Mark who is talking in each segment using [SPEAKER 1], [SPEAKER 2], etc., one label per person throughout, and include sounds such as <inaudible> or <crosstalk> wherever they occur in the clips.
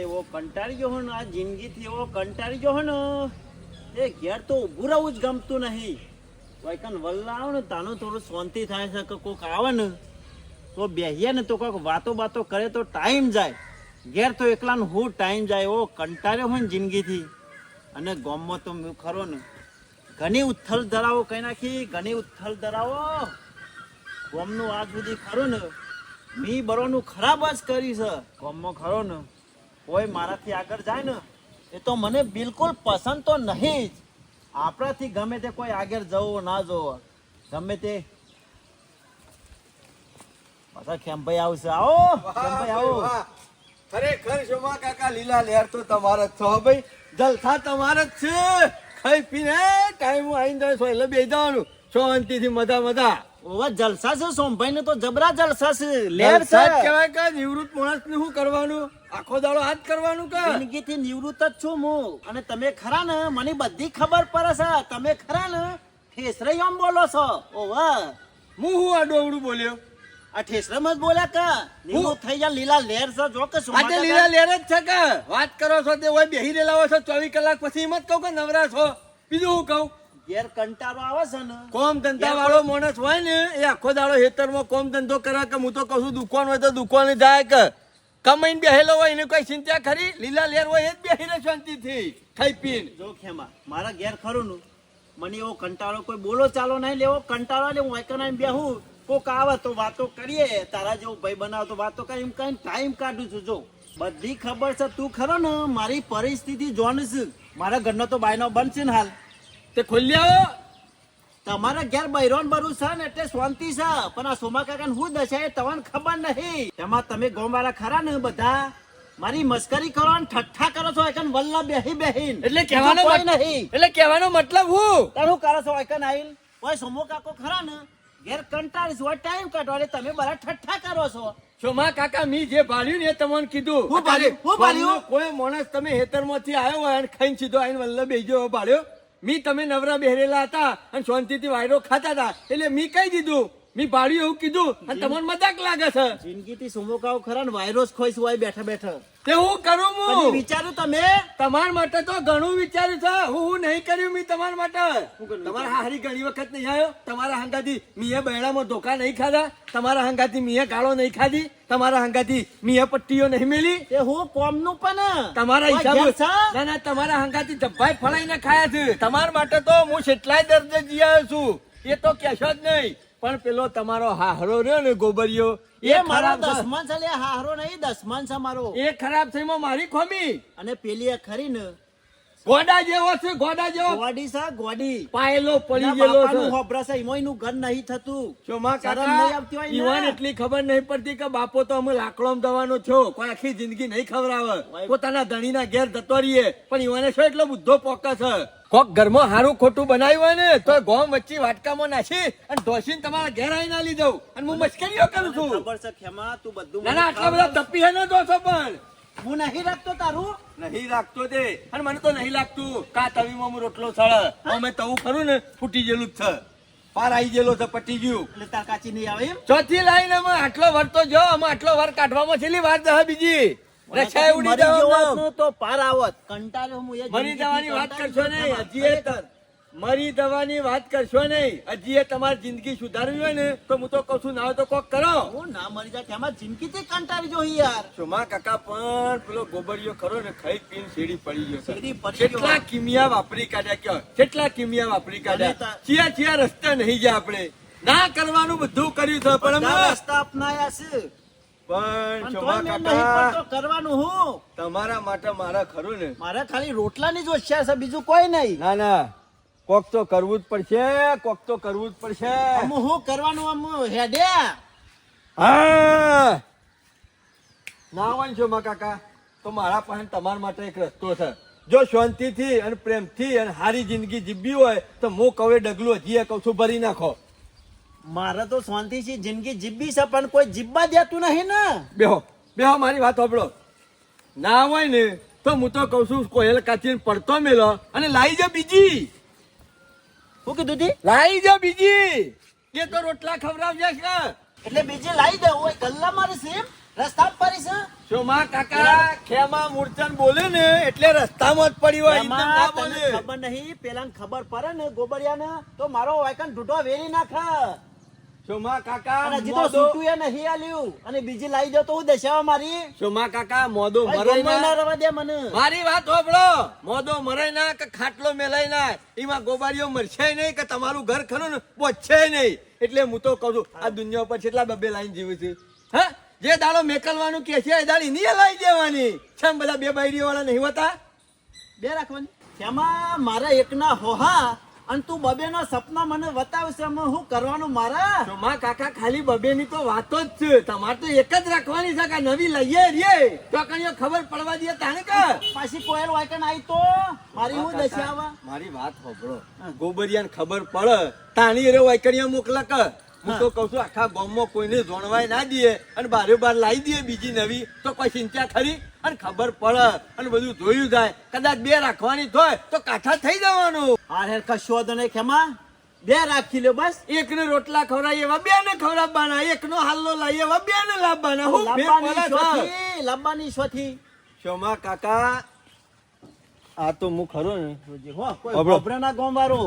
[SPEAKER 1] એવો કંટાળી ગયો ને, આ જિંદગીથી એવો કંટાળી ગયો ને, એ ઘેર તો ઊભું રહેવું જ ગમતું નહીં. વાયકન વલ્લા આવો ને, તાનું થોડું શાંતિ થાય છે કે કોક આવે ને, તો બેહીએ ને તો કોઈક વાતો બાતો કરે તો ટાઈમ જાય. ઘેર તો એકલાનું હું ટાઈમ જાય એવો કંટાળ્યો હોય ને જિંદગીથી. અને ગામમાં તો ખરો ને, ઘણી ઉથલ ધરાવો કઈ નાખી, ઘણી ઉથલ ધરાવો. ગામનું આજ સુધી ખરું ને, મી બરોનું ખરાબ જ કરી છે. ગામમાં ખરો ને કોઈ મારાથી આગળ જાય ને એ તો મને બિલકુલ પસંદ તો નહીં જ. આપણાથી ગમે તે કોઈ આગળ જવો ના જવો. ગમે તે પાછા ખેમભાઈ આવશે. આવો ખેમભાઈ આવો.
[SPEAKER 2] ખરેખર શોભા કાકા લીલા લહેર તો તમારે જ છો ભાઈ. જલસા તમારે જ છે. ખાઈ પીને ટાઈમ આવીને જાય એટલે બે જવાનું. શાંતિથી મજા મજા.
[SPEAKER 1] ઓવા જલસા છે સોમભાઈ ને તો જબરા જલસા છે. લેર
[SPEAKER 2] જલસા
[SPEAKER 1] છે.
[SPEAKER 2] કહેવાય કે નિવૃત્ત માણસ ને શું કરવાનું? આખો દાડો હાથ કરવાનું કે
[SPEAKER 1] જિંદગીથી નિવૃત્ત જ છું હું. અને તમે ખરા ને? મને બધી ખબર પડે છે. તમે ખરા ને? ઠેસરે આમ બોલો છો. ઓવા
[SPEAKER 2] હું હું આ ડોવડું બોલ્યો?
[SPEAKER 1] આ ઠેસરામાં જ બોલ્યા કે? હું? થઈ ગયા લીલા લેર છે. જો કે
[SPEAKER 2] આજે લીલા લહેર જ છે કે? વાત કરો છો તે હોય બેહી રહેલા હોય છો ચોવીસ કલાક પછી એમ જ કહું કે નવરા છો. બીજું હું કહું?
[SPEAKER 1] ઘેર કંટાળો આવે છે ને.
[SPEAKER 2] કોમ ધંધા વાળો માણસ હોય ને એ આખો દાડો ખેતરમાં કોમ ધંધો કરે કે હું તો કહું છું દુકાન હોય તો દુકાન જાય કે? કમાઈને બેહેલો હોય એને કોઈ ચિંતા ખરી? લીલા લેર હોય એ જ બેહી શાંતિથી ખાઈ પીને.
[SPEAKER 1] જો ખેમા મારા ઘેર ખરું નું મને એવો કંટાળો કોઈ બોલો ચાલો નહીં લેવો કંટાળો ને હું એકના બેહું. કોક આવે તો વાતો કરીએ તારા જેવો ભાઈ બનાવ તો વાતો કરી એમ કઈ ટાઈમ કાઢું છું. જો બધી ખબર છે તું ખરો ને મારી પરિસ્થિતિ જોણીશ મારા ઘરનો તો બાયનો બંધ છે ને હાલ.
[SPEAKER 2] તે ખોલી આવો
[SPEAKER 1] તમારા ઘેર બૈરોન ભરું છે ને એટલે શાંતિ છે. પણ આ સોમા કાકા હું દશા એ તમને ખબર નહીં. એમાં તમે ગોમ વાળા ખરા ને બધા? મારી મસ્કરી કરો ને ઠઠ્ઠા કરો છો એકન વલ્લા બેહી બેહીન.
[SPEAKER 2] એટલે કહેવાનો
[SPEAKER 1] નહીં.
[SPEAKER 2] એટલે કહેવાનો મતલબ હું?
[SPEAKER 1] તારું કરો છો એકન આઈલ ઓય સોમો કાકો ખરા ને? ઘેર કંટાળીશ હોય ટાઈમ કાઢો એટલે તમે બરા ઠઠ્ઠા કરો છો.
[SPEAKER 2] સોમા કાકા મી જે ભાળ્યું ને તમને કીધું.
[SPEAKER 1] હું ભાળ્યું? હું ભાળ્યું?
[SPEAKER 2] કોઈ માણસ તમે હેતરમાંથી આવ્યો હોય અને ખાઈને સીધો આઈને વલ્લા બેહી ગયો ભાળ્યો? મી તમે નવરા બેહરેલા હતા અને શાંતિથી વાયરો ખાતા હતા. એટલે મી કહી દીધું મી ભાળ્યું એવું કીધું અને તમને મજાક લાગે છે.
[SPEAKER 1] જિંદગી થી સુમોકાઓ ખરા ને વાયરસ ખોઈ સુવાય બેઠા બેઠા.
[SPEAKER 2] તે હું કરું હું
[SPEAKER 1] વિચારું તમે?
[SPEAKER 2] તમારા માટે તો ઘણું વિચાર્યું છે. હું હું નહીં કર્યું મી તમારા માટે. તમારા હારી ઘણી વખત નહીં આવ્યો. તમારા હંગાથી મીએ બહેણામાં ધોકા નહીં ખાધા. તમારા હંગાથી મીએ ગાળો નહીં ખાધી. તમારા હંગાથી મીએ પટ્ટીઓ નહીં મેલી.
[SPEAKER 1] તે હું કોમનું પણ.
[SPEAKER 2] તમારા હિસાબે ના ના તમારા હંગાથી જબ્બાઈ ફળાઈને ખાયા છે. તમારા માટે તો હું કેટલાય દર્દે જી આવ્યો છું. એ તો કહેશો જ નહીં. પણ પેલો તમારો હાહરો રહ્યો ને ગોબરિયો
[SPEAKER 1] એ મારો. દસમાન છે લે હારો નહીં દસમાન છે મારો
[SPEAKER 2] એ ખરાબ થઈ મારી ખોમી
[SPEAKER 1] અને પેલી એ ખરી ને
[SPEAKER 2] ગોડા જેવો છે ગોડા જેવો.
[SPEAKER 1] ગોડી સા ગોડી.
[SPEAKER 2] પાયલો પડી ગયેલો છે.
[SPEAKER 1] એમાંય એનું ઘર નહીં થતું.
[SPEAKER 2] ચોમા
[SPEAKER 1] શરમ
[SPEAKER 2] કાકા
[SPEAKER 1] નહીં આવતી હોય
[SPEAKER 2] ઈવાન એટલી ખબર નહીં પડતી કે બાપો તો અમે લાકડોમાં દવાનો છો. કોઈ આખી જિંદગી નહીં ખવડાવે.
[SPEAKER 1] વાય-
[SPEAKER 2] પોતાના ધણીના ઘેર જતો રહીએ પણ ઈવાને શું એટલો બુદ્ધો પોકા છે? કોક ઘરમાં હારું ખોટું બનાવ્યું હોય ને તો ગોમ વચ્ચે વાટકામાં નાખી અને ધોસીને તમારા ઘેર આવીને ના લીધો અને હું મશ્કરીઓ કરું છું.
[SPEAKER 1] ખબર છે ખેમા તું બધું
[SPEAKER 2] ના ના આટલા બધા ધપ્પી હે ને દોસો પણ
[SPEAKER 1] હું નહીં રાખતો તારું?
[SPEAKER 2] નહીં રાખતો તે. અને મને તો નહીં લાગતું. કા તવીમાં હું રોટલો સળ અમે તવું ખરું ને ફૂટી ગયેલું જ છે. પાર આવી ગયેલો છે પટી ગયું.
[SPEAKER 1] એટલે તાર કાચી નહીં આવે એમ?
[SPEAKER 2] ચોથી લાઈન અમે આટલો વર તો જો અમે આટલો વર કાઢવામાં છેલ્લી વાર દહ બીજી. રક્ષા ઉડી જવાનું.
[SPEAKER 1] તો પાર આવત. કંટાળો હું એ
[SPEAKER 2] મરી જવાની વાત કરશો
[SPEAKER 1] ને
[SPEAKER 2] હજી એ મરી દવાની વાત કરશો નહીં. હજી એ તમારી જિંદગી સુધારવી હોય ને તો હું તો કહું છું ના તો કોક કરો.
[SPEAKER 1] હું ના મરી જાય એમાં જિંદગી થી કંટાળી જો યાર.
[SPEAKER 2] સોમા કાકા પણ પેલો ગોબરિયો ખરો ને ખાઈ પીન શેડી પડી ગયો
[SPEAKER 1] શેડી પડી
[SPEAKER 2] કેટલા કિમિયા વાપરી કાઢ્યા કયો? કેટલા કિમિયા વાપરી કાઢ્યા? ચિયા ચિયા રસ્તા નહીં જાય આપણે. ના કરવાનું બધું કર્યું છે પણ
[SPEAKER 1] રસ્તા અપનાયા છે.
[SPEAKER 2] પણ
[SPEAKER 1] પણ
[SPEAKER 2] સોમા
[SPEAKER 1] તોય મેં નહીં
[SPEAKER 2] કાકા
[SPEAKER 1] કરવાનું હું.
[SPEAKER 2] તમારા માટે મારા ખરું ને.
[SPEAKER 1] મારે ખાલી રોટલાની જ છે બીજું કોઈ નહીં.
[SPEAKER 2] ના ના. કોક તો કરવું જ પડશે કોક તો કરવું જ પડશે.
[SPEAKER 1] હું કરવાનું આમ હેડ્યા
[SPEAKER 2] હા. ના હોય છો મા કાકા તો મારા પાસે તમારા માટે એક રસ્તો છે. જો શાંતિથી અને પ્રેમથી અને સારી જિંદગી જીવવી હોય તો હું કવે ડગલું હજી કહું છું ભરી નાખો.
[SPEAKER 1] મારે તો શાંતિથી જિંદગી જીવવી છે પણ કોઈ જીવવા દેતું નહીં ને.
[SPEAKER 2] બેહો બેહો મારી વાત સાંભળો. ના હોય ને તો હું તો કહું છું કોયલ કાચીને પડતો મેલો અને લાવી જા બીજી.
[SPEAKER 1] શું કીધું તી?
[SPEAKER 2] લાવી જા બીજી. કે તો રોટલા ખવડાવજે છે.
[SPEAKER 1] એટલે બીજી લાવી દે ઓય ગલ્લા મારી સેમ? રસ્તા પર પડી છે?
[SPEAKER 2] શોમા કાકા? ખેમા મૂર્છન બોલે ને એટલે રસ્તામાં જ પડી હોય ના બોલે.
[SPEAKER 1] ખબર નહીં પેલાને ખબર પડે ને ગોબરિયાને તો મારો વાયકન ઢૂંઢો વેરી નાખે.
[SPEAKER 2] શોમા કાકા
[SPEAKER 1] હજી તો
[SPEAKER 2] મોદો.
[SPEAKER 1] નહીં આલ્યું. અને બીજી લાવી દો તો હું દશાવા મારી.
[SPEAKER 2] શોમા કાકા મોદો
[SPEAKER 1] ભાઈ, ના.
[SPEAKER 2] ના
[SPEAKER 1] રવા દે મને.
[SPEAKER 2] મારી વાત હોભળો. મોદો મરાય ના કે ખાટલો મેલાય ના. એમાં ગોબારીઓ મરશે નહીં કે તમારું ઘર ખરું ને પહોંચશે નહીં. એટલે હું તો કહું આ દુનિયા ઉપર કેટલા બબે લાઈન જીવે છે. હા? જે દાડો મેકલવાનું કે છે એ દાડી નહીં લાવી દેવાની. છેમ બધા બે બાયડી વાળા નહીં હોતા?
[SPEAKER 1] બે રાખવાની. તેમાં મારા એકના હોહા અને તું બબે ના સપના મને બતાવશે હું કરવાનું મારા?
[SPEAKER 2] તો માં કાકા ખાલી બબે ની તો વાતો જ છે. તમારે તો એક જ રાખવાની છે કે નવી લઈએ રે? તો કણીઓ ખબર પડવા દે તાણે કે?
[SPEAKER 1] પાછી કોયલ વાયકન આવી તો. મારી હું દશાવા
[SPEAKER 2] મારી વાત સાંભળો. ગોબરિયાને ખબર પડે. તાણી રે વાયકણીયા મોકલા કે? હું તો કઉ છું આખા ગામમાં કોઈને જોણવાય ના દઈએ અને બારે બાર લાવી દઈએ બીજી નવી. તો કોઈ ચિંતા ખરી? અને ખબર પડે. અને બધું જોયું જાય. કદાચ બે રાખવાની થાય તો કાઠા થઈ જવાનું.
[SPEAKER 1] હા હેર કશો નહીં ખેમા. બે રાખી લ્યો બસ.
[SPEAKER 2] એકને રોટલા ખવડાવીએ એવા બે ને ખવડાવવાના. એકનો હાલ્લો લાય એવા બે ને લાવવાના. હું
[SPEAKER 1] લાંબાની શોથી
[SPEAKER 2] શોમા કાકા આ તો હું ખરો ને.
[SPEAKER 1] હો કોઈ. ગોબરાના ગામ વાળો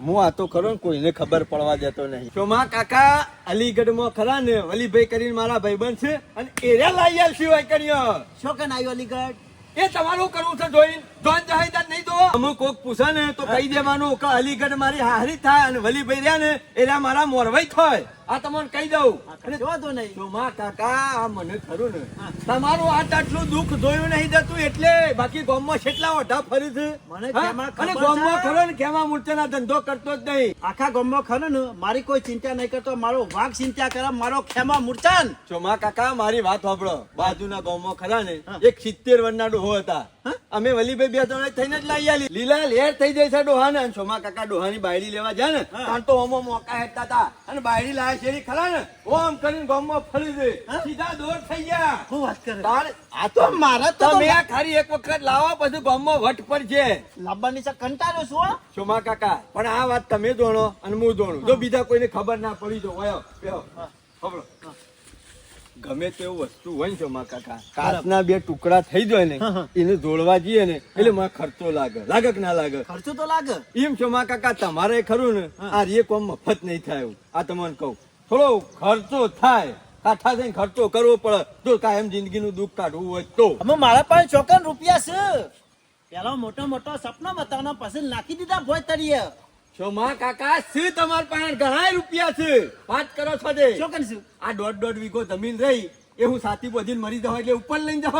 [SPEAKER 2] હું આ તો ખરો ને કોઈને ખબર પડવા દેતો નહીં. શોમા કાકા અલીગઢમાં ખરા ને વલીભાઈ કરીને મારા ભાઈબંધ છે અને એરે લાઈ આલશી સિવાય કર્યો.
[SPEAKER 1] શો કે આવ્યો અલીગઢ?
[SPEAKER 2] એ તમારું કરવું છે જોઈન જોન જાહેરાત નહીં તો અમુક કોક પૂછે ને, તો કહી દેવાનું કે અલીગઢ મારી હારી થાય અને વલીભાઈ રહ્યા ને એના મારા મોરવાઈ થાય. આ તમને કહી દઉં. અને
[SPEAKER 1] નહીં.
[SPEAKER 2] કાકા આ મને ખરું ને. તમારું આ આટલું દુઃખ જોયું નહીં જતું એટલે બાકી ગામમાં કેટલા ઓઢા ફરી છે?
[SPEAKER 1] મને
[SPEAKER 2] અને ગામમાં ખરો ને ખેમા મૂર્તિના ધંધો કરતો જ નહીં.
[SPEAKER 1] આખા ગામમાં ખરો ને મારી કોઈ ચિંતા નહીં કરતો. મારો વાઘ ચિંતા કરે મારો ખેમા મૂર્છન.
[SPEAKER 2] ચોમા કાકા મારી વાત સાંભળો. બાજુના ગામમાં ખરા ને એક સિત્તેર વરનાડું હો હતા? અમે વલીભાઈ બે ત્રણ થઈને જ લાવી આલી. લીલા લેર થઈ જાય છે ડોહા ને સોમા કાકા ડોહાની બાયડી લેવા જાય ને
[SPEAKER 1] હા.
[SPEAKER 2] તો ઓમો મોકા હેતા હતા અને બાયડી લાયા શેરી ખરા ને? ઓમ કરીને ગામમાં ફરી દે? સીધા દોર થઈ ગયા.
[SPEAKER 1] હું વાત કરે?
[SPEAKER 2] તાણ
[SPEAKER 1] આ તો મારા તો
[SPEAKER 2] તમે આ એક વખત લાવો પછી ગામમાં વટ પર છે.
[SPEAKER 1] લાંબાની છે કંટાળ્યો છું હો.
[SPEAKER 2] ચોમા કાકા પણ આ વાત તમે જોણો અને હું જોણું. જો બીજા કોઈને ખબર ના પડી જો વયો બેહો. ગમે તેવું વસ્તુ હોય ને ચોમા કાકા કાચના બે ટુકડા થઈ જાય ને. એને જોડવા જઈએ ને એટલે માં ખર્ચો લાગે. લાગે કે ના લાગે?
[SPEAKER 1] ખર્ચો તો લાગે.
[SPEAKER 2] એમ ચોમા કાકા તમારે ખરું ને. આ રે કોમ મફત નહીં થાય. આ તમને કહું. થોડો ખર્ચો થાય. કાઠા થઈને ખર્ચો કરવો પડે. જો કાયમ જિંદગીનું દુઃખ કાઢવું હોય તો.
[SPEAKER 1] અમે મારા પાસે ચોકન રૂપિયા છે. પેલા મોટા મોટા સપના બતાવના પછી નાખી દીધા ભોય તળીએ
[SPEAKER 2] ચોમા કાકા શું તમારા પાસે ઘણા રૂપિયા છે? વાત કરો છો તે
[SPEAKER 1] શું કરીશું?
[SPEAKER 2] આ દોઢ દોઢ વીઘો જમીન રહી એ હું સાથી બધીને મરી જાવ એટલે ઉપર લઈને જાવ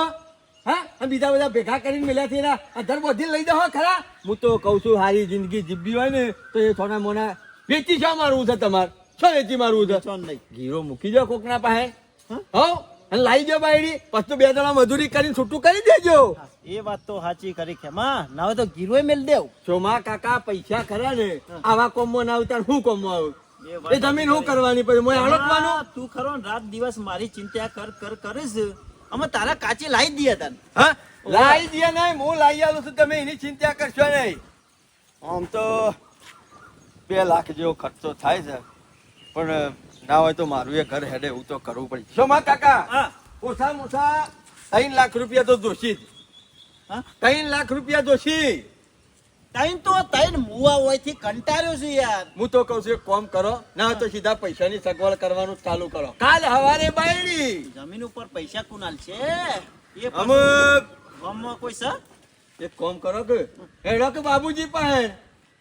[SPEAKER 2] હા. અને બીજા બધા ભેગા કરીને છે એના અધર બધી લઈ જાવ ખરા? હું તો કહું છું સારી જિંદગી જીવવી હોય ને તો એ થોડા મોના વેચી છો મારવું છે તમારે? છો વેચી મારવું છે?
[SPEAKER 1] નહીં.
[SPEAKER 2] ગીરો મૂકી જાઓ કોકના પાસે.
[SPEAKER 1] હા?
[SPEAKER 2] લાવી જાઓ બાયડી. પછી બે જણા મજૂરી કરીને છૂટું કરી દેજો.
[SPEAKER 1] એ વાત તો સાચી કરી ખેમા ના હોય તો ગીરોય મેલ દેવ.
[SPEAKER 2] ચોમા કાકા પૈસા ખરા ને આવા કોમો ના આવતા હું કોમો આવું?
[SPEAKER 1] એ
[SPEAKER 2] જમીન હું કરવાની પછી મોય આળતવાનું
[SPEAKER 1] તું ખરો રાત દિવસ મારી ચિંતા કર કર કરીશ. અમે તારા કાચી લાવી દઈએ તને.
[SPEAKER 2] હા? લાવી દઈએ નહીં હું લાવી આવું છું. તમે એની ચિંતા કરશો નહીં. આમ તો બે લાખ જેવો ખર્ચો થાય છે. પણ ના હોય તો મારું એ ઘર હેડે એવું તો કરવું પડે. શું કાકા?
[SPEAKER 1] હા.
[SPEAKER 2] મોછા ઓછા ત્રણ લાખ રૂપિયા તો જોશી
[SPEAKER 1] હા?
[SPEAKER 2] ત્રણ લાખ રૂપિયા જોશી
[SPEAKER 1] તૈન તો ત્રણ મુવા હોયથી કંટાળ્યો છું યાર.
[SPEAKER 2] હું તો કહું છું કોમ કરો ના તો સીધા પૈસાની સગવડ કરવાનું ચાલુ કરો. કાલ હવારે બાયડી.
[SPEAKER 1] જમીન ઉપર પૈસા કુનાલ છે. એ અમુક.
[SPEAKER 2] અમે
[SPEAKER 1] ગામમાં કોઈ સર
[SPEAKER 2] એક કોમ કરો કે હેડો કે બાબુજી પાસે.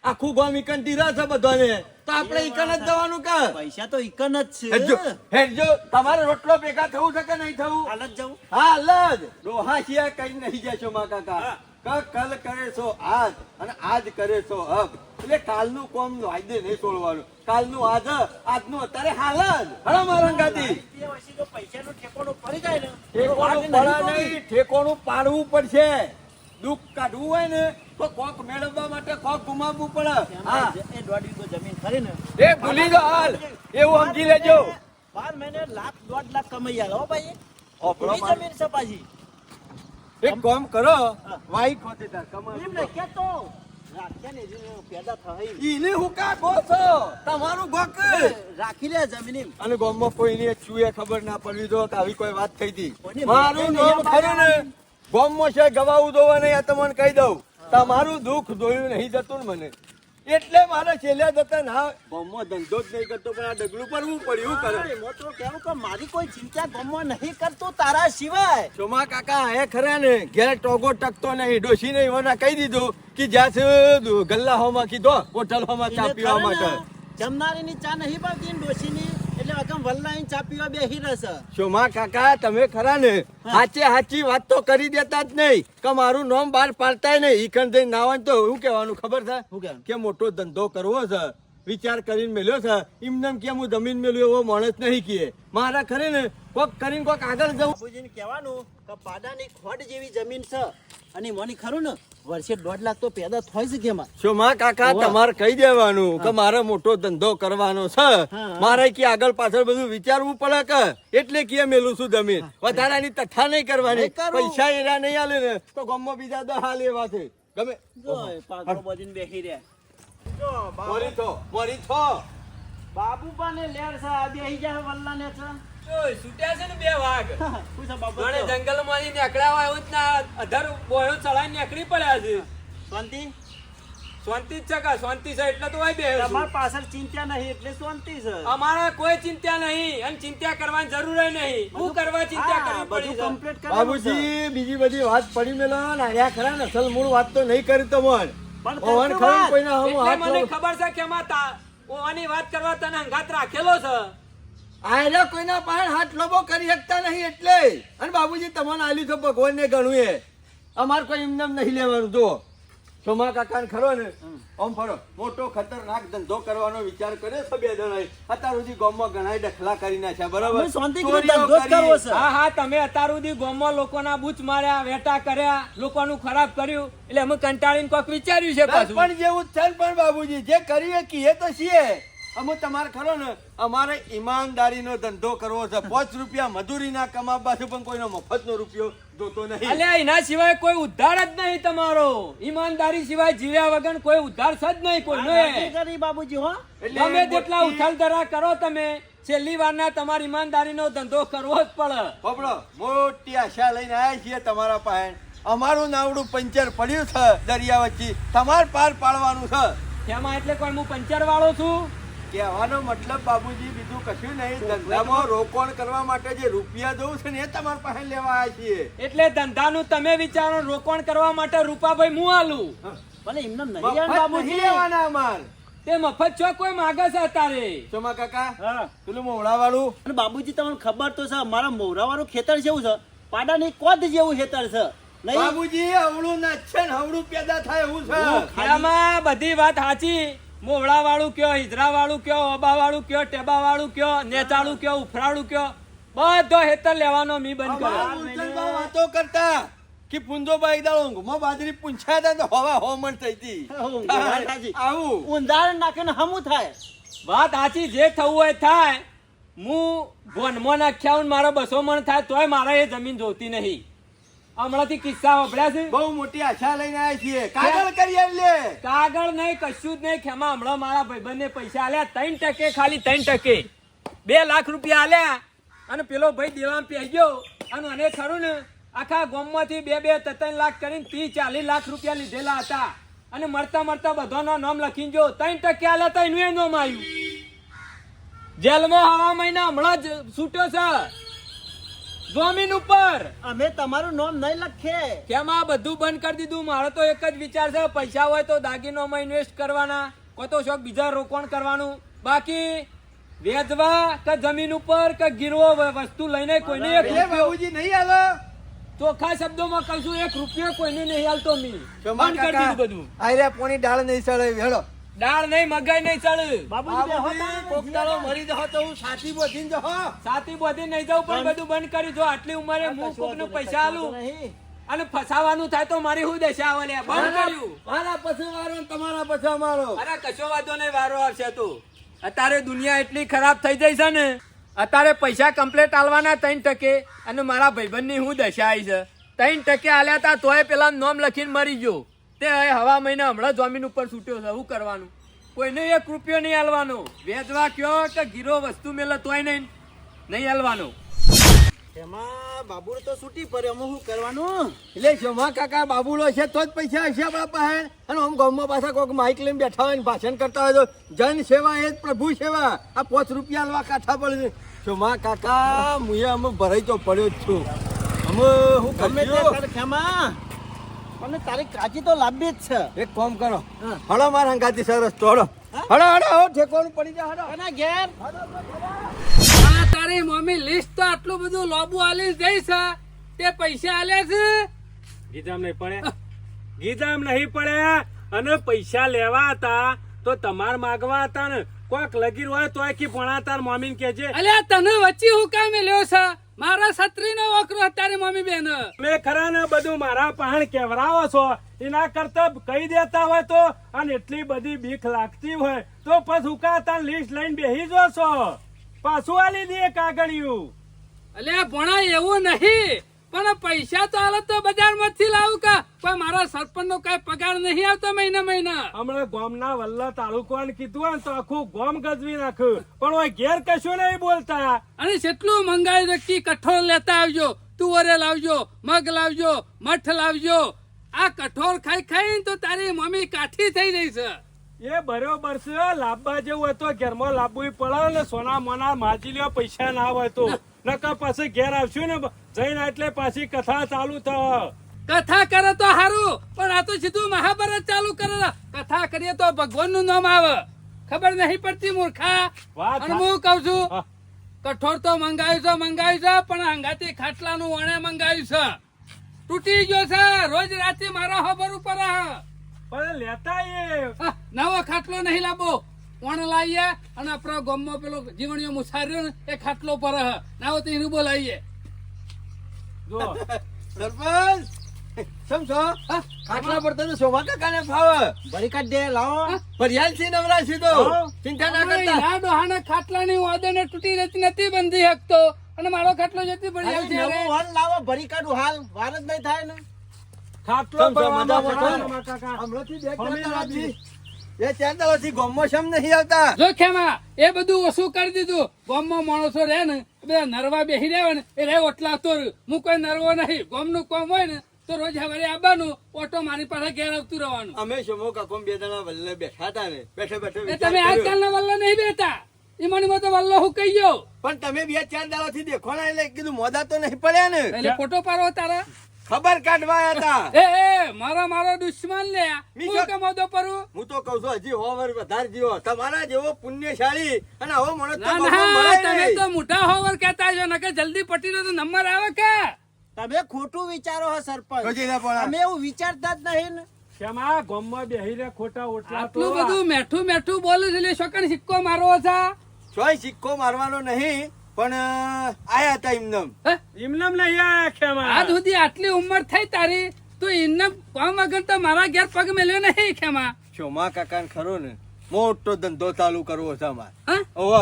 [SPEAKER 2] આખું ગામ ઈકન તીરા છે બધાને. તો આપણે ઈકન જ જવાનું કે
[SPEAKER 1] પૈસા તો ઇકન જ છે.
[SPEAKER 2] હેડજો તમારે રોટલો ભેગા થવું છે કે નહીં થવું?
[SPEAKER 1] હાલ જ જાઉં.
[SPEAKER 2] હા લજ ડોહા સિવાય કઈ નહીં જશો માં કાકા. ક કલ કરે છો આજ અને આજ કરે છો હક એટલે કાલનું કોમ આજે નહીં છોડવાનું. કાલનું આજ આજનું અત્યારે હાલ જ. હળો મારા ગાતી
[SPEAKER 1] બે વર્ષથી તો પૈસાનું ઠેકોણું પડી જાય ને.
[SPEAKER 2] ઠેકોણું પડે
[SPEAKER 1] નહીં.
[SPEAKER 2] ઠેકોણું પાડવું પડશે. દુઃખ કાઢવું હોય ને તો કોક મેળવવા માટે કોક ગુમાવવું પડે. હા.
[SPEAKER 1] એ દોઢ વીઘો જમીન ખરી ને.
[SPEAKER 2] એ ભૂલી જાઓ હાલ. એવું સમજી લેજો.
[SPEAKER 1] બાર મહિને લાખ દોઢ લાખ કમાઈ આવે હો ભાઈ
[SPEAKER 2] ઓપડો
[SPEAKER 1] જમીન છે પાછી.
[SPEAKER 2] એક કામ કરો વાઈ ખોતે તાર કમાઈ
[SPEAKER 1] એમ ને
[SPEAKER 2] કા ગોક
[SPEAKER 1] રાખી લે જમીન
[SPEAKER 2] અને ગામમાં કોઈને ચૂએ ખબર ના પડવી દો કે આવી કોઈ વાત થઈ હતી. મારું નામ ખરું ને? ગામમાં છે ગવાવું દોવા નહીં આ તમને કહી દઉં. તમારું દુઃખ જોયું નહીં જતું ને મને. એટલે મારે છેલ્લે જતા ના ગામમાં ધંધો જ નહીં કરતો પણ આ ડગલું પરવું પડ્યું કરે.
[SPEAKER 1] હું તો કહું કે મારી કોઈ ચિંતા ગમવા નહીં કરતો તારા સિવાય.
[SPEAKER 2] ચોમા કાકા એ ખરા ને? ઘેર ટોગો ટકતો નહીં ડોસી ને એવાના કહી દીધું કે જ્યાં ગલ્લા હોમાં કીધો હોટલ હોમાં ચા પીવા માટે.
[SPEAKER 1] જમનારીની ચા નહીં ભાવતી ને ડોશીની એટલે ચા પીવા બેહી રહેશે.
[SPEAKER 2] શોમા કાકા તમે ખરા ને? સાચે સાચી વાત તો કરી દેતા જ નહીં. કે મારું નામ બહાર પાડતાય નહીં. ઈકણ જઈને નાવાનું તો શું કહેવાનું ખબર છે?
[SPEAKER 1] હું કહેવાનું?
[SPEAKER 2] કે મોટો ધંધો કરવો છે. વિચાર કરીને મેલ્યો છે. એમને કેમ હું જમીન મેલ્યો એવો માણસ નહીં કીએ મારા ખરે ને કોક કરીને કોક આગળ જવું.
[SPEAKER 1] કહેવાનું કે પાડાની ખોટ જેવી જમીન છે. અને મને ખરું ને વર્ષે દોઢ લાખ તો પેદા થાય છે કેમાં
[SPEAKER 2] શોમા કાકા તમારે કહી દેવાનું કે મારે મોટો ધંધો કરવાનો છે. મારે કે આગળ પાછળ બધું વિચારવું પડે કે? એટલે કે મેલું છું જમીન? વધારાની તથા નહીં કરવાની. પૈસા એરા નહીં આલે ને તો ગામમાં બીજા દહ હાલ એવા છે. ગમે.
[SPEAKER 1] જો એ પાઘડો બેહી રહ્યા.
[SPEAKER 2] મોરી છો મોરી છો
[SPEAKER 1] બાબુબાને લેર છે આ બેહી જાય વલ્લાને છે.
[SPEAKER 3] ઓય, છૂટ્યા છે ને બે વાઘ? <laughs>
[SPEAKER 1] શું છે બાબુ
[SPEAKER 3] જાણે જંગલમાંથી નીકળ્યા એવું જ ના અધર બોયો ચલાવીને નીકળી પડ્યા છે.
[SPEAKER 1] શાંતિ?
[SPEAKER 3] શાંતિ જ છે શાંતિ છે એટલે તો હોય બે
[SPEAKER 1] તમાર પાછળ ચિંતા નહીં એટલે શાંતિ છે.
[SPEAKER 3] અમારે કોઈ ચિંતા નહીં અને ચિંતા કરવાની જરૂર નહીં. શું કરવા ચિંતા
[SPEAKER 1] હા,
[SPEAKER 3] કરવી પડી.
[SPEAKER 2] બાબુજી બીજી બધી વાત પડી મેલો ને આયા ખરા ને અસલ મૂળ વાત તો નહીં કરી તમોન
[SPEAKER 1] પણ.
[SPEAKER 2] કોઈના
[SPEAKER 3] મને ખબર છે કે તા વાત કરવા તને અંગાત રાખેલો છે?
[SPEAKER 2] આયરા કોઈના પાસે હાથ લોબો કરી શકતા નહીં એટલે. અને બાબુજી તમને આલ્યું છે ભગવાનને ગણું એ. અમારે કોઈ એમને નહીં લેવાનું. જો સોમા કાકા ખરો ને આમ ફરો. મોટો ખતરનાક ધંધો કરવાનો વિચાર કર્યો છે બે જણાએ. અત્યાર સુધી ગામમાં ઘણા ડખલા કરી નાખ્યા બરાબર? શાંતિ
[SPEAKER 1] ધંધો કરવો છે.
[SPEAKER 3] હા હા તમે અત્યાર સુધી ગામમાં લોકોના બૂચ માર્યા વેટા કર્યા લોકોનું ખરાબ કર્યું. એટલે અમે કંટાળીને કોક વિચાર્યું છે પાછું.
[SPEAKER 2] પણ જેવું જ છે પણ બાબુજી જે કરીએ કીએ તો છીએ. અમે તમારે ખરો ને અમારે ઈમાનદારીનો ધંધો કરવો છે. પાંચ રૂપિયા મજૂરીના કમાવા છે પણ કોઈનો મફતનો રૂપિયો જોતો નહીં.
[SPEAKER 3] અલ્યા એના સિવાય કોઈ ઉદ્ધાર જ નહીં તમારો. ઈમાનદારી સિવાય જીવ્યા વગર કોઈ ઉદ્ધાર છે જ નહીં
[SPEAKER 1] કરી બાબુજી હો.
[SPEAKER 3] તમે જેટલા ઉથલ ધરા કરો તમે છેલ્લી વારના તમારી ઈમાનદારીનો ધંધો કરવો જ પડે.
[SPEAKER 2] બબડો મોટી આશા લઈને આવ્યા છીએ તમારા પાસે. અમારું નાવડું પંચર પડ્યું છે દરિયા વચ્ચે. તમારે પાર પાડવાનું છે.
[SPEAKER 3] એમાં એટલે કોઈ હું પંચર વાળો છું?
[SPEAKER 2] કહેવાનો મતલબ બાબુજી બીજું કશું નહીં. ધંધામાં રોકાણ કરવા માટે જે રૂપિયા દઉં છે ને એ તમારા પાસે લેવા આવ્યા છીએ.
[SPEAKER 3] એટલે ધંધાનું તમે વિચારો રોકાણ કરવા માટે રૂપાભાઈ હું આલું.
[SPEAKER 1] ભલે એમને નહીં બાબુજી
[SPEAKER 2] લેવાના અમાર.
[SPEAKER 3] તે મફત છો કોઈ માગે છે અત્યારે?
[SPEAKER 2] ચોમા કાકા?
[SPEAKER 1] હા.
[SPEAKER 2] પેલું મોવડા વાળું
[SPEAKER 1] અને બાબુજી તમને ખબર તો છે મારા વાળું ખેતર જેવું છે. પાડાની કોદ જેવું ખેતર છે. નહીં?
[SPEAKER 2] બાબુજી અવળું ના છે ને અવળું પેદા થાય એવું છે.
[SPEAKER 3] એમાં બધી વાત સાચી. મોવડા વાળું કયો હિજરા વાળું કયો ઓબા વાળું કયો ટેબા વાળું કયો નેતાળું કયો ઉફરાળું કયો બધો હેતર લેવાનો મી બંધ કર્યો.
[SPEAKER 2] વાતો કરતા કે પુંજોભાઈ દાળ ઊંઘમાં બાજરી પૂંછ્યા હતા તો હવા હોમણ થઈ હતી આવું.
[SPEAKER 1] ઊંધાણ નાખીને હમું થાય.
[SPEAKER 3] વાત સાચી જે થવું હોય થાય. હું વનમાં નાખ્યા મારો બસો મણ થાય તોય મારે એ જમીન જોતી નહીં. હમણાંથી કિસ્સા વપડ્યા છે?
[SPEAKER 2] બહુ મોટી આશા લઈને આવ્યા છીએ. કાગળ કરી લે
[SPEAKER 3] કાગળ નહીં કશું જ નહીં. ખેમા હમણાં મારા ભાઈબંધને પૈસા આલ્યા ત્રણ ટકે ખાલી ત્રણ ટકે. બે લાખ રૂપિયા આલ્યા અને પેલો ભાઈ દેવામાં પી ગયો અને અને ખરું ને આખા ગોમમાંથી બે બે ત્રણ લાખ કરીને ત્રીસ ચાલીસ લાખ રૂપિયા લીધેલા હતા. અને મળતા મળતા બધાનો નામ લખીને જો ત્રણ ટકે આલ્યા હતા એનું એ નામ આવ્યું. જેલમાં હવા મહિના હમણાં જ છૂટ્યો છે. જમીન ઉપર.
[SPEAKER 1] અમે તમારું નામ નહીં લખીએ.
[SPEAKER 3] કેમ આ બધું બંધ કરી દીધું? મારો તો એક જ વિચાર છે પૈસા હોય તો દાગીનોમાં ઇન્વેસ્ટ કરવાના. કોઈ તો શોખ બીજા રોકાણ કરવાનું. બાકી વેચવા કે જમીન ઉપર કે ગીરવો વસ્તુ લઈને કોઈને એક
[SPEAKER 2] બાબુજી નહીં હાલો
[SPEAKER 3] ચોખ્ખા શબ્દોમાં કહું છું એક રૂપિયો કોઈને નહીં હાલતો મી. બંધ કરી દીધું બધું.
[SPEAKER 2] આયરા પોણી ડાળ નહીં સળે હેડો.
[SPEAKER 3] દાળ નહીં મગાઈ નહીં ચડ
[SPEAKER 1] બાબુજી
[SPEAKER 2] મરી જાવ તો હું સાથી બોધીને જહો.
[SPEAKER 3] સાથી બધી નહીં જાઉં પણ બધું બંધ કરી જો આટલી ઉંમરે હું
[SPEAKER 1] કશું નું
[SPEAKER 3] પૈસા
[SPEAKER 1] નહીં,
[SPEAKER 3] આલું અને ફસાવાનું થાય તો મારી શું દશા આવે? બંધ કર્યું.
[SPEAKER 2] મારા પછી વારો તમારા પછી અમારો.
[SPEAKER 3] અરે કશો વાંધો નહીં વારો આવશે તું. અત્યારે દુનિયા એટલી ખરાબ થઈ જઈ છે ને અત્યારે પૈસા કમ્પ્લેટ આલવાના ત્રણ ટકે અને મારા ભાઈબંધની હું દશા આવી છે. ત્રણ ટકે આલ્યા તા તોય પેલા નોમ લખીને મરી ગયો. તે હવા મહિના હમણાં જમીન ઉપર છૂટ્યો છે શું કરવાનું? કોઈને એક રૂપિયો નહીં હાલવાનો વેચવા કયો કે ગીરો વસ્તુ મેલે તોય નહીં નહીં હાલવાનો
[SPEAKER 1] એમાં તો છૂટી પડે અમે શું કરવાનું?
[SPEAKER 2] એટલે શોમા કાકા બાબુલો છે તો જ પૈસા હશે આપણા પાસે. અને આમ ગામમાં પાછા કોઈક માઇક લઈને બેઠા હોય ને ભાષણ કરતા હોય તો જન સેવા એ જ પ્રભુ સેવા. આ પાંચ રૂપિયા લેવા કાઠા પડે શોમા કાકા મુએ અમે ભરાઈ તો પડ્યો જ છું. અમે હું
[SPEAKER 1] ગમે તે ખેમા. અને તારી કાચી તો લાંબી જ છે.
[SPEAKER 2] એક કામ કરો. હળો માર હંગાતી સરસ તોડો હળો.
[SPEAKER 1] હા?
[SPEAKER 2] હળો ઠેકવાનું પડી જા હળો.
[SPEAKER 1] અને ઘેર?
[SPEAKER 4] આ તારી મમ્મી લિસ્ટ તો આટલું બધું લોબુ આલી જઈ છે. તે પૈસા આલે છે?
[SPEAKER 5] ગીધામ નહીં પડે. ગીધામ નહીં પડે. અને પૈસા લેવા હતા તો તમાર માગવા હતા ને. કોઈક લગીર હોય તોય કે ભણા તાર મમ્મીને કેજે
[SPEAKER 4] અલ્યા તને વચ્ચે હું કામે લ્યો છે? મારા છત્રી નો વકરો અત્યારે મમ્મી બેન
[SPEAKER 5] મેં ખરા ને બધું મારા પહાણ કેવરાવો છો? એના કરતા કહી દેતા હોય તો અને એટલી બધી બીક લાગતી હોય તો પછી ઉકાતા લિસ્ટ લઈને બેહી જો છો. પાછું આલી દે કાગળિયું
[SPEAKER 4] અલ્યા ભણા એવું નહીં. પણ પૈસા તો હાલત તો બજારમાંથી લાવું કા? પણ મારા સરપંચ નો કઈ પગાર નહીં આવતો મહિના મહિના.
[SPEAKER 5] હમણાં ગોમના વલ્લા તાલુકાને કીધું તો આખું ગોમ ગજવી નાખ્યું. પણ હવે ઘેર કશું નહીં બોલતા.
[SPEAKER 4] અને કેટલું મંગાઈ રખી કઠોળ લેતા આવજો તુવરે લાવજો મગ લાવજો મઠ લાવજો. આ કઠોળ ખાઈ ખાઈ તો તારી મમ્મી કાઠી થઈ રહી છે.
[SPEAKER 5] એ બરોબર છે લાંબા જેવું હતો ઘરમાં લાંબુ પડે ને સોના મોના માજી લ્યો પૈસા ના હોય તો. નકર પછી ઘેર આવશું ને જઈને એટલે પાછી કથા ચાલુ થ.
[SPEAKER 4] કથા કરે તો હારું પણ આ તો સીધું મહાભારત ચાલુ કરે. કથા કરીએ તો ભગવાનનું નામ આવે. ખબર નહીં પડતી મૂર્ખા. અને હું. કઉ છું. કઠોળ તો મંગાવ્યું છે મંગાવ્યું છે પણ હંગાતી ખાટલાનું વણે મંગાવ્યું છે. તૂટી ગયો છે રોજ રાતે મારા ખબર ઉપર.
[SPEAKER 5] પણ લેતા એ
[SPEAKER 4] નવો ખાટલો નહીં લાવવો લાવીએ? અને આપણા ગામમાં પેલો જીવણીઓ મુસાર્યો ને એ ખાટલો પર ના હોય તો એનું બોલાવીએ.
[SPEAKER 5] જો
[SPEAKER 2] સરપંચ છો? ખાટલા પર તને શોભા કાકાને ફાવે.
[SPEAKER 1] ભરી કાઢ દે લાવો.
[SPEAKER 2] ભરિયાલ છે નવરા છે તો ચિંતા ના કરતા.
[SPEAKER 4] ઈના ડોહાના ખાટલાની વાદને તૂટી રહેતી નથી બંધી શકતો. અને મારો ખાટલો જતી પડી
[SPEAKER 1] અરે
[SPEAKER 4] આવશે
[SPEAKER 1] નવું વન લાવો ભરી કાઢું. હાલ વાર જ નહીં થાય ને.
[SPEAKER 5] ખાટલો
[SPEAKER 2] છો? છો?
[SPEAKER 5] ભરવામાં કાકા.
[SPEAKER 2] હમણાંથી બે. દાડાથી- એ ચાર દાડાથી ગામમાં શેમ નહીં આવતા?
[SPEAKER 4] જો ખેમા એ બધું ઓછું કરી દીધું. ગોમમાં માણસો રહે ને બધા નરવા બેસી રહ્યા ને એ રહે ઓટલા તો હું કોઈ નરવો નહીં. ગોમનું કોમ હોય ને તો રોજ સવારે આવવાનું ઓટો મારી પાસે ઘેર આવતું રહેવાનું.
[SPEAKER 2] અમે શમો કાકો બે જણા વલ્લે બેઠા હતા ને. બેઠે બેઠે
[SPEAKER 4] તમે. આજકાલના વલ્લો નહીં બેતા ઈમાનીમાં તો વલ્લો હું કહી ગયો.
[SPEAKER 2] પણ તમે બે ચાર દાડાથી દેખો ને એટલે કીધું મોદા તો નહીં પડ્યા ને.
[SPEAKER 4] એટલે ફોટો પાડો તારા.
[SPEAKER 2] ખબર કાઢવા હતા. <laughs>
[SPEAKER 4] એ એ મારો મારો દુશ્મન લે. હું
[SPEAKER 2] કે
[SPEAKER 4] મોદો પરું.
[SPEAKER 2] હું તો કહું છું હજી હોવર વધારે જીવો. તમારા જેવો પુણ્યશાળી અને
[SPEAKER 4] ના
[SPEAKER 2] મળે
[SPEAKER 4] તમે તો મોટા હોવર કહેતા છો નકર જલ્દી પટીનો તો નંબર આવે કે?
[SPEAKER 1] તમે ખોટું વિચારો હો સરપંચ. અમે એવું વિચારતા જ નહીં ને.
[SPEAKER 5] કેમ આ બેહી રે ખોટા ઓટલા
[SPEAKER 4] આટલું બધું મેઠું મેઠું બોલું છે સિક્કો મારવો છે?
[SPEAKER 2] ચોય સિક્કો મારવાનો નહીં. પણ આયા હતા
[SPEAKER 5] ઇમનમ. ઇમનમ ખેમા
[SPEAKER 4] આજ સુધી આટલી ઉંમર થઈ તારી તો ઇમનમ કામ વગર તો મારા ઘેર પગ મેલ્યો નહીં ખેમા
[SPEAKER 2] ચોમા કાકા ખરો ને? મોટો ધંધો ચાલુ કરવો છે અમારે. ઓવ.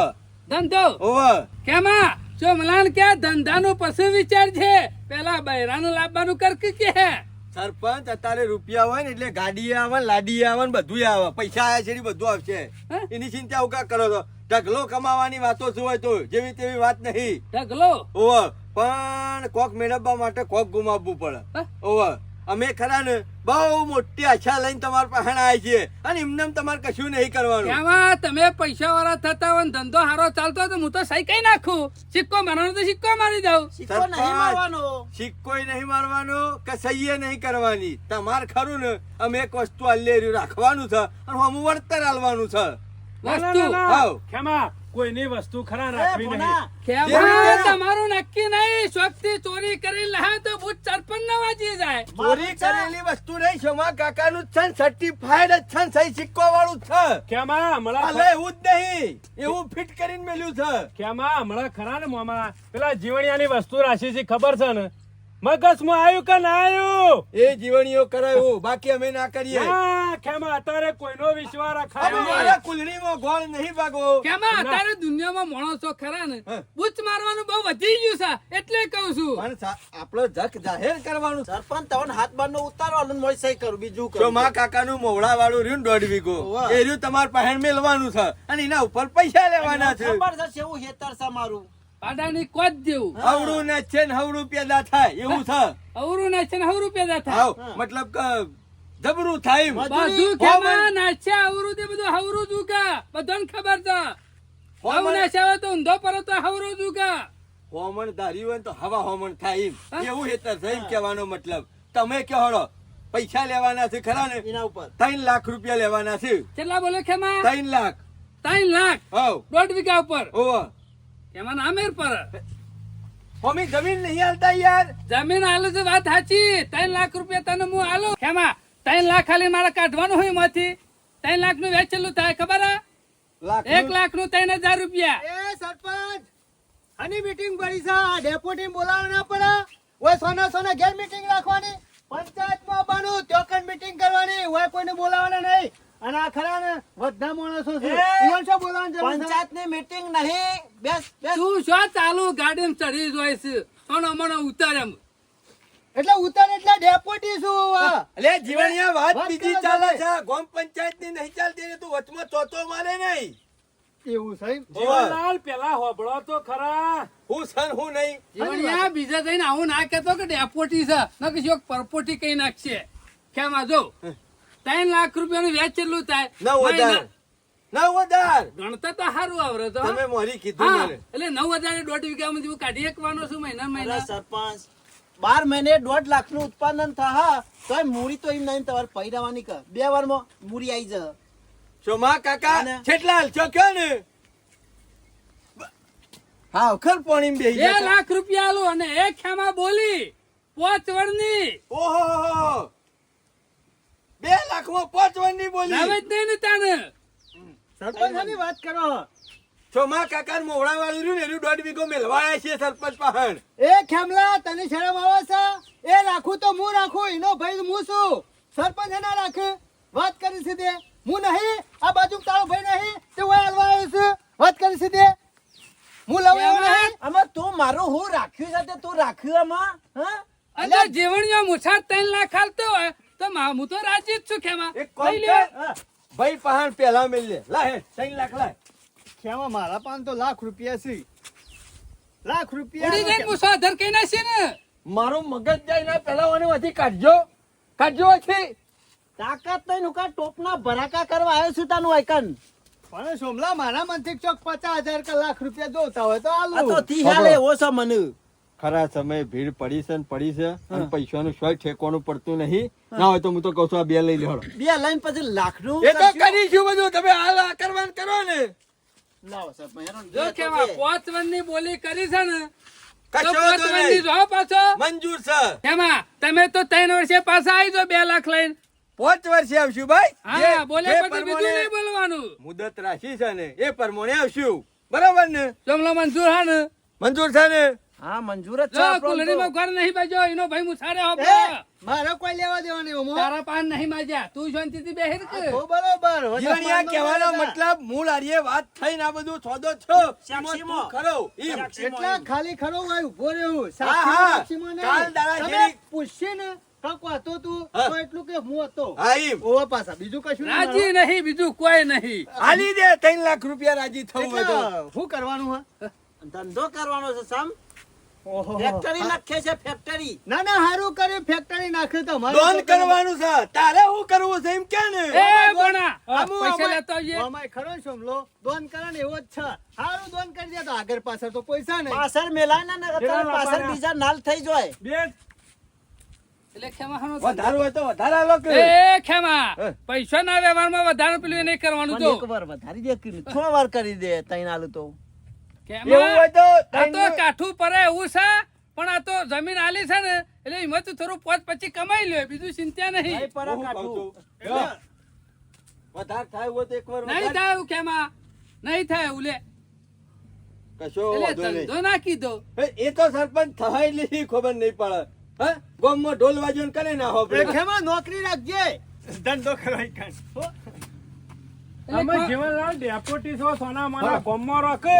[SPEAKER 4] ધંધો?
[SPEAKER 2] ઓવ.
[SPEAKER 4] કેમાં જો મલાન કે ધંધાનો પછી વિચાર છે પેલા બૈરાનું લાવવાનું કર કે કે હે?
[SPEAKER 2] સરપંચ અત્યારે રૂપિયા હોય ને એટલે ગાડી આવે લાડી આવે ને બધું આવે. પૈસા આવ્યા છે ને બધું આવશે.
[SPEAKER 4] હે?
[SPEAKER 2] એની ચિંતા ઉકા કરો છો? ઢગલો કમાવાની વાતો શું હોય તો જેવી તેવી વાત નહીં.
[SPEAKER 4] ઢગલો?
[SPEAKER 2] ઓવ પણ કોક મેળવવા માટે કોક ગુમાવવું પડે. ઓવ અમે ખરા ને બહુ મોટી આશા લઈને તમારા પાસે આવી છીએ અને એમને તમારે કશું નહીં કરવાનું.
[SPEAKER 4] તમે પૈસા વાળા થતા હોય ધંધો સારો ચાલતો હોય તો હું તો સહી કઈ નાખું? સિક્કો મારવાનો તો સિક્કો મારી દઉં.
[SPEAKER 1] સિક્કો નહીં. મારવાનો.
[SPEAKER 2] સિક્કોય નહીં મારવાનો કે સહીએ નહીં કરવાની. તમારે ખરું ને અમે એક વસ્તુ અલ્લેર્યું રાખવાનું છે અને અમુક વળતર આલવાનું છે.
[SPEAKER 4] વસ્તુ.
[SPEAKER 2] હાવ.
[SPEAKER 5] ખેમા કોઈની વસ્તુ ખરા રાખવી નહીં.
[SPEAKER 4] તમારું નક્કી નહીં. શોખથી ચોરી કરી લાવે તો ભૂત સરપંચ ના વાજી જાય.
[SPEAKER 2] ચોરી કરેલી વસ્તુ નહીં ક્ષમા કાકાનું જ છે ને સર્ટિફાઈડ જ છે ને સહી સિક્કો વાળું છે.
[SPEAKER 5] ખેમા હમણાં
[SPEAKER 2] અલે એવું જ નહીં. એવું ફિટ કરીને મેલ્યું છે.
[SPEAKER 5] કેમાં હમણાં ખરા ને મોમા. પેલા જીવણિયાની વસ્તુ રાશી છે ખબર છે ને? મગજમાં આવ્યું કે ના આવ્યું?
[SPEAKER 2] એ જીવણીઓ કરાયું બાકી અમે ના કરીએ.
[SPEAKER 5] કેમાં અત્યારે કોઈનો વિશ્વાસ રખાયો
[SPEAKER 2] મારા
[SPEAKER 5] નહીં.
[SPEAKER 2] કુલડીમાં ગોળ નહીં ભાગો.
[SPEAKER 4] કેમાં અત્યારે દુનિયામાં માણસો ખરા ને. બુચ મારવાનું બહુ વધી ગયું છે એટલે કહું છું.
[SPEAKER 2] પણ આપણો જક જાહેર કરવાનું.
[SPEAKER 1] સરપંચ તમને હાથ બાર નો ઉતારવાનું મોય સહી કરું બીજું કરું.
[SPEAKER 2] મા કાકાનું મોવડા વાળું રહ્યું દોઢ વીઘો. એ રહ્યું તમારે પહેણ મેલવાનું છે. અને એના ઉપર પૈસા લેવાના છે.
[SPEAKER 1] ખબર છે એવું હેતર છે મારું.
[SPEAKER 4] પાડાની કોત જેવું.
[SPEAKER 2] હવડું ને છે ને હવડું પેદા થાય એવું થાય
[SPEAKER 4] હવડું ને છે ને હવડું પેદા થાય.
[SPEAKER 2] મતલબ કે જબરું થાય
[SPEAKER 4] બધું કેમાં નાચે હવરું તે બધું હવરું જુકા બધાને ખબર છે. હવ
[SPEAKER 2] હોમણ-
[SPEAKER 4] નાચ્યા તો ઊંધો પર તો હવરું જુકા
[SPEAKER 2] હોમણ ધારી હોય તો હવા હોમણ થાય એમ. એવું હેતર છે એમ કહેવાનો મતલબ. તમે કહો હળો પૈસા લેવાના છે ખરા ને?
[SPEAKER 1] એના ઉપર.
[SPEAKER 2] ત્રણ લાખ રૂપિયા લેવાના છે.
[SPEAKER 4] કેટલા બોલે ખેમા?
[SPEAKER 2] ત્રણ લાખ.
[SPEAKER 4] ત્રણ લાખ?
[SPEAKER 2] હવ.
[SPEAKER 4] દોઢ વીઘા ઉપર?
[SPEAKER 2] ઓવા
[SPEAKER 4] કેમાં નામેર પર.
[SPEAKER 2] હોમી જમીન નહીં હાલતા યાર.
[SPEAKER 4] જમીન હાલે છે વાત સાચી. ત્રણ લાખ રૂપિયા તને હું હાલો ખેમા ત્રણ લાખ ખાલી મારે કાઢવાનું હોયમાંથી ત્રણ લાખનું વેચેલું થાય ખબર? એક લાખનું ત્રણ હજાર રૂપિયા.
[SPEAKER 6] એ સરપંચ આની મીટિંગ ભરી આ ડેપોટી બોલાવવા ના પડે. ઓય સોના સોના ઘેર મીટિંગ રાખવાની. પંચાયતમાં આવવાનું ત્યોકન મીટિંગ કરવાની. ઓય કોઈને બોલાવવાના નહીં. અને આ ખરા ને? બધા માણસો છે. ઈવન શું બોલાવવાની જરૂર
[SPEAKER 1] પંચાયતની મીટિંગ નહીં. બેસ બેસ.
[SPEAKER 4] તું શું ચાલુ? ગાડી ચડી જોઈ છે. ઉતાર એમ.
[SPEAKER 6] એટલે ઉતાર એટલે ડેપોટી છું આ.
[SPEAKER 2] જીવણિયા વાત
[SPEAKER 6] વાત
[SPEAKER 2] બીજી ચાલે છે. ગોમ પંચાયતની નહીં ચાલતી તું વચમાં ચોથો મારે નહીં.
[SPEAKER 6] એવું એમ?
[SPEAKER 5] જીવનલાલ પેલા હોબળો તો ખરા.
[SPEAKER 2] હું સન હું નહીં.
[SPEAKER 4] જીવણિયા બીજા જઈને આવું ના કહેતો કે ડેપોટી છે. ન કે પરપોટી કઈ નાખશે. કેમ આ જો. ત્રણ લાખ રૂપિયાનું વ્યાજ કેટલું થાય.
[SPEAKER 2] નવ હજાર. નવ હજાર.
[SPEAKER 4] ગણતા તો સારું આવડે તો
[SPEAKER 2] તમે મારી કીધું મને.
[SPEAKER 4] એટલે નવ હજાર દોઢ વીઘામાંથી હું કાઢી એકવાનો છું મહિના મહિના.
[SPEAKER 1] સરપંચ બાર મહિને દોઢ લાખનું ઉત્પાદન થા તો મૂડી તો એમ નહીં તમારે પૈરાવાની કર. બે વારમાં મૂડી આવી જાય
[SPEAKER 2] ચોમા કાકા
[SPEAKER 1] છેટલાલ
[SPEAKER 2] છેટલા કયો ને? હા ખર પાણી બેહી
[SPEAKER 4] બે લાખ રૂપિયા આલું અને એક ખેમા બોલી પોચ વળની.
[SPEAKER 2] ઓહો બે લાખમાં પાંચ વનની બોલી.
[SPEAKER 4] હવે જ નહીં તાને.
[SPEAKER 6] સરપંચ આની વાત કરો.
[SPEAKER 2] શોમા કાકા મોવડા વાળું રહ્યું ને એનું દોઢ વીઘો મેલવાયા છે સરપંચ પહાણ.
[SPEAKER 6] એ ખેમલા તને શરમ આવે છે? એ રાખું તો હું રાખું એનો ભાઈ હું છું સરપંચ એના રાખે. વાત કરી સીધે હું નહીં આ બાજુ તારો ભાઈ નહીં તે હું હાલવા આવ્યો છું. વાત કરી સીધે હું લઉં એવું નહીં.
[SPEAKER 1] આમાં તું મારું હું રાખ્યું છે તે તું રાખ્યું આમાં? હા?
[SPEAKER 4] અલ્યા જીવણીઓ મુછા ત્રણ લાખ હાલતો હોય. તો હું તો રાજી જ છું ખેમા.
[SPEAKER 2] ભાઈ પહાણ પેલા મેલ લે. લા ત્રણ લાખ લાય.
[SPEAKER 6] ખેમા મારા પાન તો લાખ રૂપિયા છે. લાખ
[SPEAKER 4] ઉડી
[SPEAKER 6] રૂપિયા
[SPEAKER 4] જઈને મૂછો અધર કઈ છે ને.
[SPEAKER 2] મારો મગજ જાય ને પેલા મને વધી કાઢજો. કાઢજો છે
[SPEAKER 1] તાકાત નહીં નુકા ટોપના ભરાકા કરવા આવ્યો છું તાનું આઈકન.
[SPEAKER 6] પણ સોમલા મારા મનથી ચોક પચાસ હજાર કે લાખ રૂપિયા જોતા હોય તો
[SPEAKER 1] આ તો તી હાલે એવો મને.
[SPEAKER 2] ખરા સમયે ભીડ પડી છે પડી છે અને પૈસાનું શોય ઠેકવાનું પડતું નહીં. ના હોય તો હું તો કઉ છું આ બે લઈ લેવડો
[SPEAKER 1] બે લઈને પછી લાખનું
[SPEAKER 2] એ તો
[SPEAKER 1] કરીશું
[SPEAKER 2] બધું. તમે હાલ આ કરવાનું કરો ને.
[SPEAKER 4] જો. પોચ વનની બોલી કરી છે ને. જો
[SPEAKER 2] મંજૂર છે
[SPEAKER 4] તમે તો ત્રણ વર્ષે પાછા આવી જાઓ બે લાખ લઈને.
[SPEAKER 2] પાંચ વર્ષે આવશું ભાઈ.
[SPEAKER 4] હા
[SPEAKER 2] જે-
[SPEAKER 4] બોલે પછી બીજું નહીં બોલવાનું.
[SPEAKER 2] મુદત રાખી છે ને એ પ્રમાણે આવશું. બરાબર ને?
[SPEAKER 4] જમલો મંજૂર હા ને?
[SPEAKER 2] મંજૂર છે ને?
[SPEAKER 1] હા મંજૂર જ છે
[SPEAKER 4] કુલડીમાં ઘર નહીં બેજો એનો ભાઈ મુસારે હો
[SPEAKER 6] મારા કોઈ લેવા દેવા નહીં ઓમો.
[SPEAKER 4] તારા પાન નહીં માજ્યા તું શાંતિથી બેહી કે
[SPEAKER 6] તો બરોબર
[SPEAKER 2] જીવણિયા કહેવાનો મતલબ મૂળ હારીએ વાત થઈ ના બધું સોદો છો એમાં ખરો.
[SPEAKER 6] એટલા ખાલી ખરો ભાઈ ઊભો રહ્યું.
[SPEAKER 2] હા, હા.
[SPEAKER 6] ને
[SPEAKER 2] કાલ દાડા
[SPEAKER 6] તમે પૂછશે ને કાકો હતો તું તો એટલું કે હું હતો. ઓવા પાછા. બીજું કશું નહીં
[SPEAKER 4] રાજી નહીં બીજું કોઈ નહીં.
[SPEAKER 2] હાલી દે ત્રણ લાખ રૂપિયા રાજી થવું હોય તો.
[SPEAKER 6] શું કરવાનું હા?
[SPEAKER 1] ધંધો કરવાનો છે સમ. ફેક્ટરી નાખે છે ફેક્ટરી
[SPEAKER 6] ના ના હારું કર્યું ફેક્ટરી નાખ્યું તો મારે કરવાનું.
[SPEAKER 2] છે. તારે હું કરવું છે એમ કે ને?
[SPEAKER 4] એ બણા
[SPEAKER 6] આમુ
[SPEAKER 4] પૈસા લેતો આવીએ.
[SPEAKER 6] અમાય ખરો ને સોમલો દોન કરે ને એવો જ છે. હારું દોન કરી દે તો આગળ પાછળ તો પૈસા નહીં.
[SPEAKER 1] પાછળ મેલાય ના ના પાછળ બીજા નાલ થઈ જાય.
[SPEAKER 5] બે.
[SPEAKER 4] એટલે
[SPEAKER 2] હોય તો વધારે આલો કે.
[SPEAKER 4] એ ખેમા પૈસા ના વ્યવહારમાં વધારે પેલું નહીં કરવાનું
[SPEAKER 1] એક વાર વધારી દે છ વાર કરી દે તૈન આલુ તો.
[SPEAKER 2] એવું હોય તો
[SPEAKER 4] આ તો કાઠું પડે એવું છે પણ આ તો જમીન આલી છે ને એટલે એમાં થોડું પોચ પછી કમાઈ લે બીજું ચિંતા નહીં.
[SPEAKER 1] નહીં પર
[SPEAKER 2] હું કહું
[SPEAKER 1] કાઢું
[SPEAKER 2] છું. જો, વધારે થાય હોય તો એકવાર
[SPEAKER 4] નહીં થાય એવું ખેમા નહીં થાય એવું લે.
[SPEAKER 2] કશો
[SPEAKER 4] એટલે
[SPEAKER 2] વાંધો નહીં.
[SPEAKER 4] ધંધો નાખી દો
[SPEAKER 2] એ તો સરપંચ થાય લીધી ખબર નહીં પડે. હા ગોમમાં ઢોલ વાજો ને કરે ના હો
[SPEAKER 6] નોકરી રાખજે.
[SPEAKER 1] ધંધો કરવાય કાંઈ.
[SPEAKER 5] જીવનલાલ ડેપોટી છો સોના મારા ગોમમાં રાખે.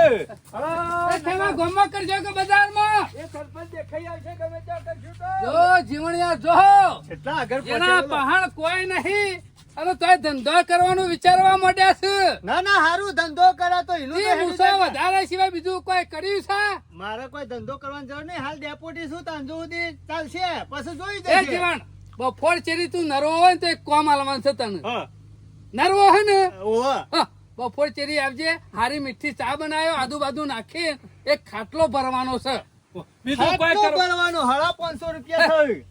[SPEAKER 4] એ ગોમમાં કરજો કે બજારમાં.
[SPEAKER 2] એ સરપંચ દેખાઈ આવશે ગમે ત્યાં કરશું તો.
[SPEAKER 4] જો જીવણિયા જો.
[SPEAKER 6] કેટલા આગળ
[SPEAKER 4] એના પહાણ કોઈ નહીં. અને તોય ધંધો કરવાનું વિચારવા માંડ્યા છે.
[SPEAKER 6] ના ના હારું ધંધો કરે તો એનું
[SPEAKER 4] એ
[SPEAKER 6] હેડી
[SPEAKER 4] વધારે સિવાય બીજું કોઈ કર્યું છે?
[SPEAKER 6] મારે કોઈ ધંધો કરવાની જરૂર નહીં. હાલ ડેપોટી શું તાંજો સુધી ચાલશે. પછી જોઈ
[SPEAKER 4] જીવણ બફોર ચેરી તું નરવો હોય ને તો એક કોમ આલવાનું છે તને.
[SPEAKER 1] હા.
[SPEAKER 4] નરવો હે ને? બપોર ચેરી આવજે હારી મીઠી ચા બનાવ્યો આદુ બાદુ નાખી એક ખાટલો ભરવાનો છે.
[SPEAKER 5] બીજું કોઈ
[SPEAKER 6] ભરવાનો હળા પાંચસો રૂપિયા <laughs> થયું.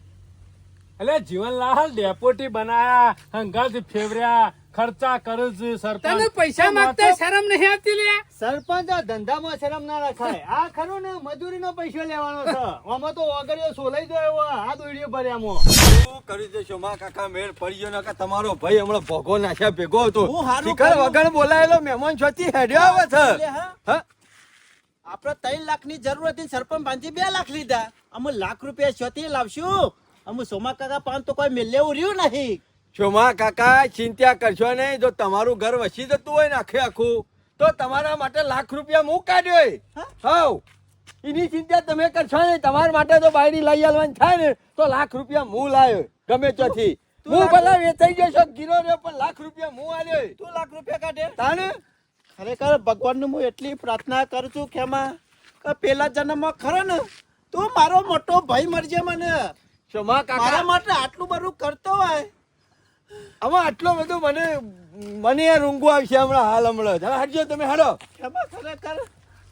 [SPEAKER 5] એટલે જીવનલાલ ડેપોટી બનાયા હંગાથી ફેવર્યા ખર્ચા કરે છે
[SPEAKER 4] તને
[SPEAKER 5] સરપંચ
[SPEAKER 4] પૈસા માંગતા શરમ નહીં આવતી લે.
[SPEAKER 6] સરપંચ આ ધંધામાં શરમ ના રખાય. આ ખરું ને મજૂરીનો પૈસો લેવાનો છે. આમાં તો ઓગળીઓ સોલાઈ ગયો એવો આ દોડીઓ ભર્યામાં.
[SPEAKER 2] શું કરી દેશો માં કાકા મેળ પડી ગયો નકર તમારો ભાઈ હમણાં ભોગો નાખ્યા ભેગો હતો.
[SPEAKER 1] હું હારું
[SPEAKER 2] શિખર વગર બોલાયેલો મહેમાન છોતી હેડ્યો આવે છે.
[SPEAKER 1] આપણે ત્રણ લાખની જરૂર હતી સરપંચ બાંધી બે લાખ લીધા. અમે લાખ રૂપિયા છોતી લાવશું. અમે સોમા કાકા પાન તો કોઈ મેલેવું રહ્યું નહીં.
[SPEAKER 2] શોમા કાકા ચિંતા કરશો નહીં જો તમારું ઘર વસી જતું હોય ને આખે આખું તો તમારા માટે લાખ રૂપિયા હું કાઢ્યો હાવ એની ચિંતા તમે કરશો નહીં તમારા માટે તો બાયરી લઈ આવવાની થાય ને તો લાખ રૂપિયા હું લાવ્યો ગમે ત્યાંથી હું ભલા વેચાઈ જશો ગીરો રહ્યો પણ લાખ રૂપિયા હું આવ્યો
[SPEAKER 1] તું લાખ રૂપિયા કાઢે?
[SPEAKER 2] તાને
[SPEAKER 1] ખરેખર ભગવાનને હું એટલી પ્રાર્થના કરું છું કે એમાં કે પેલા જન્મમાં ખરો ને તું મારો મોટો ભાઈ મરજે મને.
[SPEAKER 2] શોમા
[SPEAKER 1] મારા
[SPEAKER 2] કાકા
[SPEAKER 1] માટે આટલું બધું કરતો હોય.
[SPEAKER 2] આમાં આટલો બધો મને મને યાર ઊંઘું આવશે હમણાં હાલ હમણાં. હવે હટજો તમે હડો
[SPEAKER 1] એમાં ખરેખર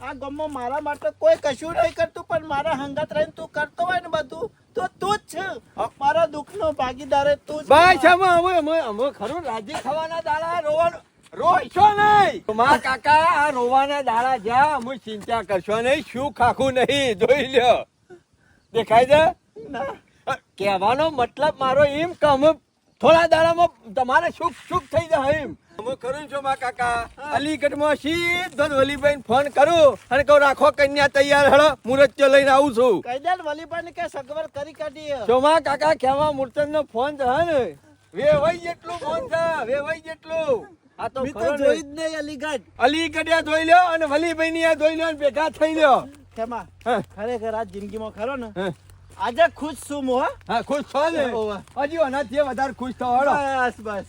[SPEAKER 1] આ ગમો મારા માટે કોઈ કશું નહીં કરતું પણ મારા હંગાત રહીને તું કરતો હોય ને બધું તો તું જ છે મારા દુઃખનો ભાગીદાર તું જ.
[SPEAKER 2] બસ અમે અમે અમે અમે ખરું રાજી થવાના દાડા રોવાનું રોશો નહીં મા કાકા આ રોવાના દાડા જ્યાં અમે ચિંતા કરશો નહીં શું ખાખું નહીં જોઈ લ્યો દેખાય છે
[SPEAKER 1] ના.
[SPEAKER 2] કહેવાનો મતલબ મારો એમ કે અમે થોડા દાડામાં તમારે સુખ સુખ થઈ જાય એમ. અમે કરું છું મા કાકા. અલીગઢમાં સીધો વલીભાઈ ફોન કરું અને કહું રાખો કન્યા તૈયાર હળો મુરત્યો લઈને આવું છું.
[SPEAKER 1] કહી દે ને કે સગવડ કરી કાઢી
[SPEAKER 2] ચોમા કાકા કેવા મૂર્તન નો ફોન છે હે ને. વેવાઈ જેટલું ફોન છે વેવાઈ જેટલું. આ તો.
[SPEAKER 1] જોઈ જ નહીં અલીગઢ.
[SPEAKER 2] અલીગઢિયા ધોઈ લ્યો અને વલીભાઈ ની ધોઈ લ્યો અને ભેગા થઈ લ્યો. હા.
[SPEAKER 1] ખરેખર આ જિંદગીમાં ખરો ને
[SPEAKER 2] હા.
[SPEAKER 1] આજે ખુશ છું હું હો.
[SPEAKER 2] ખુશ છો ને. હજી આનાથી વધારે ખુશ થવાડો
[SPEAKER 1] બસ બસ.